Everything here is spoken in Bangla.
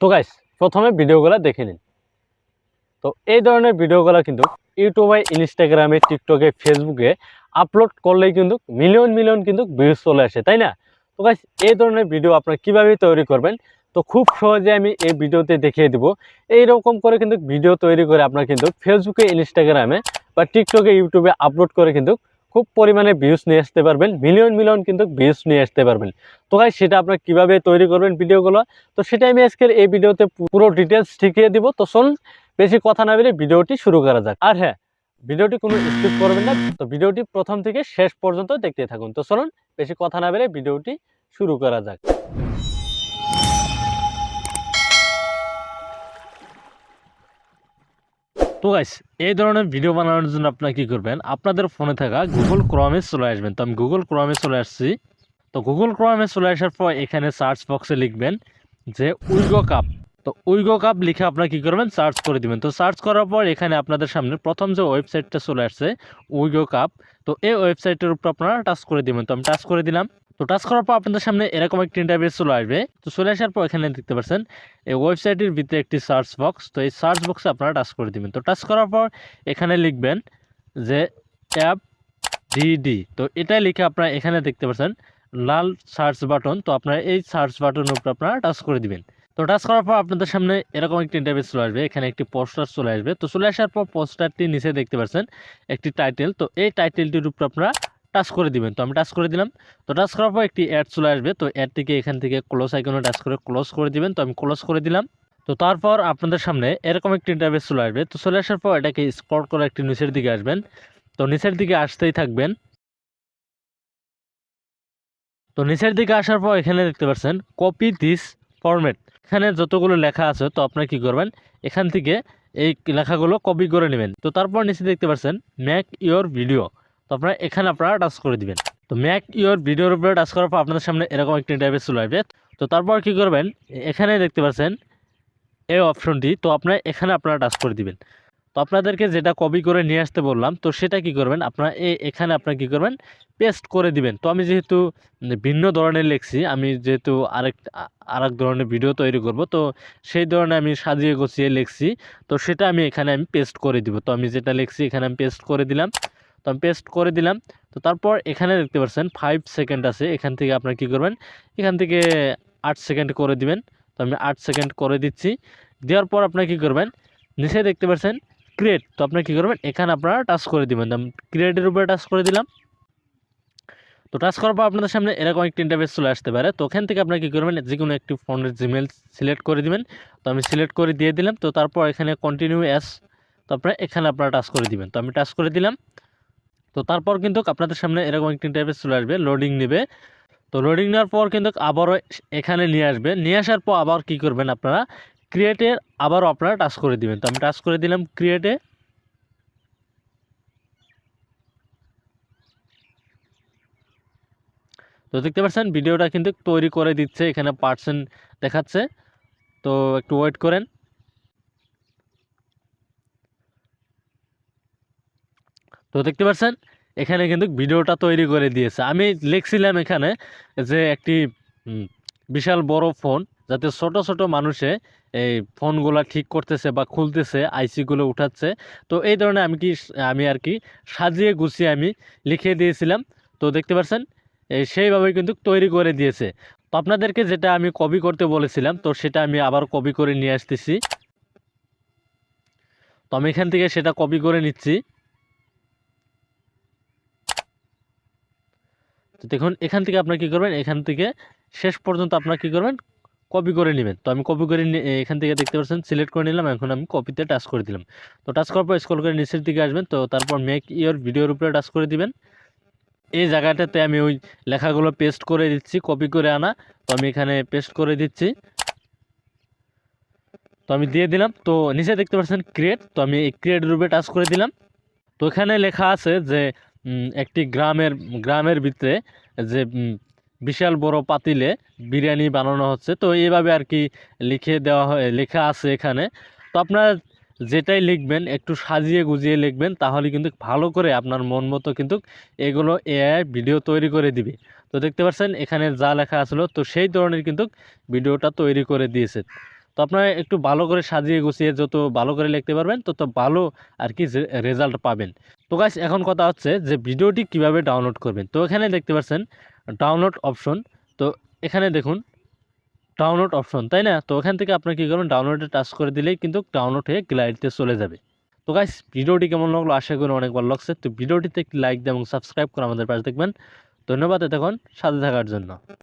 তো গাইস প্রথমে ভিডিওগুলো দেখে নিন। তো এই ধরনের ভিডিওগুলো কিন্তু ইউটিউবে ইনস্টাগ্রামে টিকটকে ফেসবুকে আপলোড করলেই কিন্তু মিলিয়ন মিলিয়ন কিন্তু ভিউজ চলে আসে, তাই না? তো গাইস এই ধরনের ভিডিও আপনারা কীভাবে তৈরি করবেন? তো খুব সহজে আমি এই ভিডিওতে দেখিয়ে দিব। এইরকম করে কিন্তু ভিডিও তৈরি করে আপনারা কিন্তু ফেসবুকে ইনস্টাগ্রামে বা টিকটকে ইউটিউবে আপলোড করে কিন্তু খুব পরিমাণে ভিউজ নিয়ে আসতে পারবেন মিলিয়ন মিলিয়ন কিন্তু ভিউজ নিয়ে আসতে পারবেন। তো ভাই সেটা আপনার কীভাবে তৈরি করবেন ভিডিওগুলো? তো সেটা আমি আজকের এই ভিডিওতে পুরো ডিটেলস শিখিয়ে দিব। তো চলুন, বেশি কথা না বেরিয়ে ভিডিওটি শুরু করা যাক। আর হ্যাঁ ভিডিওটি কোনো স্কিপ করবেন না। তো ভিডিওটি প্রথম থেকে শেষ পর্যন্ত দেখতে থাকুন। তো চলুন, বেশি কথা না বেরিয়ে ভিডিওটি শুরু করা যাক। তো গাইস এই ধরনের ভিডিও বানানোর জন্য আপনারা কী করবেন? আপনাদের ফোনে থাকা গুগল ক্রমে চলে আসবেন। তো আমি গুগল ক্রমে চলে আসছি। তো গুগল ক্রমে চলে আসার পর এখানে সার্চ বক্সে লিখবেন যে উইগো কাপ তো উইগো কাপ লিখে আপনারা কী করবেন? সার্চ করে দিবেন। তো সার্চ করার পর এখানে আপনাদের সামনে প্রথম যে ওয়েবসাইটটা চলে আসছে উইগো কাপ তো এই ওয়েবসাইটের উপর আপনারা টাচ করে দিবেন। তো আমি টাচ করে দিলাম। তো টাচ করার পর আপনাদের সামনে এরকম একটি ইন্টারভিউ চলে আসবে। তো চলে আসার পর এখানে দেখতে পাচ্ছেন, এই ওয়েবসাইটের ভিতরে একটি সার্চ বক্স তো এই সার্চ বক্সে আপনারা টাচ করে দিবেন। তো টাচ করার পর এখানে লিখবেন যে অ্যাপ ডিডি তো এটাই লিখে আপনারা এখানে দেখতে পাচ্ছেন, লাল সার্চ বাটন তো আপনারা এই সার্চ বাটনের উপর আপনারা টাচ করে দিবেন। তো টাচ করার পর আপনাদের সামনে এরকম একটি ইন্টারভিউ চলে আসবে, এখানে একটি পোস্টার চলে আসবে। তো চলে আসার পর পোস্টারটি নিচে দেখতে পাচ্ছেন, একটি টাইটেল তো এই টাইটেলটির উপর আপনারা টাচ করে দিবেন। তো আমি টাচ করে দিলাম। তো টাচ করার পর একটি অ্যাড চলে আসবে। তো অ্যাডটিকে এখান থেকে ক্লোজ আইকনে টাচ করে ক্লোজ করে দিবেন। তো আমি ক্লোজ করে দিলাম। তো তারপর আপনাদের সামনে এরকম একটি ইন্টারভিউ চলে আসবে। তো চলে আসার পর এটাকে স্ক্রল করে একটি নিচের দিকে আসবেন। তো নিচের দিকে আসতেই থাকবেন। তো নিচের দিকে আসার পর এখানে দেখতে পাচ্ছেন কপি দিস ফরম্যাট এখানে যতগুলো লেখা আছে, তো আপনারা কি করবেন? এখান থেকে এই লেখাগুলো কপি করে নেবেন। তো তারপর নিচে দেখতে পাচ্ছেন ম্যাক ইওর ভিডিও তো আপনারা এখানে আপনারা টাচ করে দিবেন। তো ম্যাক ইওর ভিডিওর উপরে টাচ করার পর আপনাদের সামনে এরকম একটি ইন্টারভিউ চলে আসবে। তো তারপর কি করবেন? এখানে দেখতে পাচ্ছেন এই অপশনটি তো আপনারা এখানে আপনারা টাচ করে দিবেন। তো আপনাদেরকে যেটা কপি করে নিয়ে আসতে বললাম, তো সেটা কি করবেন? আপনারা এখানে আপনারা কি করবেন? পেস্ট করে দিবেন। তো আমি যেহেতু ভিন্ন ধরনের লিখছি, আমি যেহেতু আরেক আরেক ধরনের ভিডিও তৈরি করব, তো সেই ধরনের আমি সাজিয়ে গুছিয়ে লিখছি। তো সেটা আমি এখানে আমি পেস্ট করে দিব। তো আমি যেটা লিখছি, এখানে আমি পেস্ট করে দিলাম। তো আমি পেস্ট করে দিলাম। তো তারপর এখানে দেখতে পাচ্ছেন ফাইভ সেকেন্ড আছে। এখান থেকে আপনারা কী করবেন? এখান থেকে আট সেকেন্ড করে দিবেন। তো আমি আট সেকেন্ড করে দিচ্ছি। দেওয়ার পর আপনারা কী করবেন? নিচে দেখতে পাচ্ছেন ক্রিয়েট তো আপনারা কী করবেন? এখানে আপনারা টাচ করে দিবেন। আমি ক্রিয়েটের উপরে টাচ করে দিলাম। তো টাচ করার পর আপনাদের সামনে এরকম একটি ইন্টারভেস চলে আসতে পারে। তো ওখান থেকে আপনারা কী করবেন? যে কোনো একটি ফোনের জিমেল সিলেক্ট করে দিবেন। তো আমি সিলেক্ট করে দিয়ে দিলাম। তো তারপর এখানে কন্টিনিউ অ্যাস তো আপনারা এখানে আপনারা টাচ করে দিবেন। তো আমি টাচ করে দিলাম। তো তারপর কিন্তু আপনাদের সামনে এরকম একটি টাইপের চলে আসবে লোডিং নেবে। তো লোডিং নেওয়ার পর কিন্তু আবারও এখানে নিয়ে আসবে। নিয়ে আসার পর আবার কি করবেন আপনারা? ক্রিয়েটে আবারও আপনারা টাচ করে দিবেন। তো আমি টাচ করে দিলাম ক্রিয়েটে তো দেখতে পাচ্ছেন ভিডিওটা কিন্তু তৈরি করে দিচ্ছে, এখানে পার্সেন্ট দেখাচ্ছে। তো একটু ওয়েট করেন। তো দেখতে পাচ্ছেন, এখানে কিন্তু ভিডিওটা তৈরি করে দিয়েছে। আমি লিখছিলাম এখানে যে একটি বিশাল বড় ফোন, যাতে ছোট ছোট মানুষে এই ফোনগুলো ঠিক করতেছে বা খুলতেছে, আইসিগুলো উঠাচ্ছে। তো এই ধরনের আমি কি, আমি আর কি সাজিয়ে গুছিয়ে আমি লিখে দিয়েছিলাম। তো দেখতে পাচ্ছেন, এই সেইভাবে কিন্তু তৈরি করে দিয়েছে। তো আপনাদেরকে যেটা আমি কপি করতে বলেছিলাম, তো সেটা আমি আবার কপি করে নিয়ে আসতেছি। তো আমি এখান থেকে সেটা কপি করে নিচ্ছি। তো দেখুন, এখান থেকে আপনার কী করবেন? এখান থেকে শেষ পর্যন্ত আপনার কী করবেন? কপি করে নেবেন। তো আমি কপি করে এখান থেকে দেখতে পাচ্ছেন সিলেক্ট করে নিলাম। এখন আমি কপিতে টাচ করে দিলাম। তো টাচ করার পর স্কল করে নিচের দিকে আসবেন। তো তারপর মেক ইওর ভিডিওর উপরে টাচ করে দিবেন। এই জায়গাটাতে আমি ওই লেখাগুলো পেস্ট করে দিচ্ছি কপি করে আনা। তো আমি এখানে পেস্ট করে দিচ্ছি। তো আমি দিয়ে দিলাম। তো নিচে দেখতে পাচ্ছেন ক্রিয়েট তো আমি এই ক্রিয়েট রূপে টাচ করে দিলাম। তো এখানে লেখা আছে যে একটি গ্রামের গ্রামের ভিতরে যে বিশাল বড় পাতিলে বিরিয়ানি বানানো হচ্ছে। তো এইভাবে আর কি লিখে দেওয়া হয়, লেখা আছে এখানে। তো আপনার যেটাই লিখবেন, একটু সাজিয়ে গুজিয়ে লিখবেন, তাহলে কিন্তু ভালো করে আপনার মন মতো কিন্তু এগুলো এআই ভিডিও তৈরি করে দিবে। তো দেখতে পাচ্ছেন, এখানে যা লেখা আসলো, তো সেই ধরনের কিন্তু ভিডিওটা তৈরি করে দিয়েছে। তো আপনারা একটু ভালো করে সাজিয়ে গুছিয়ে যত ভালো করে লিখতে পারবেন, তত ভালো আর কি রেজাল্ট পাবেন। তো গাইস এখন কথা হচ্ছে যে ভিডিওটি কীভাবে ডাউনলোড করবেন? তো এখানে দেখতে পাচ্ছেন ডাউনলোড অপশন তো এখানে দেখুন ডাউনলোড অপশন তাই না? তো ওখান থেকে আপনার কী করবেন? ডাউনলোডে টাচ করে দিলেই কিন্তু ডাউনলোড হয়ে গ্যালারিতে চলে যাবে। তো গাইস ভিডিওটি কেমন লাগল? আশা করি অনেক ভালো লাগছে। তো ভিডিওটিতে একটি লাইক দিয়ে এবং সাবস্ক্রাইব করে আমাদের পাশে দেখবেন। ধন্যবাদ এতক্ষণ, সাথে থাকার জন্য।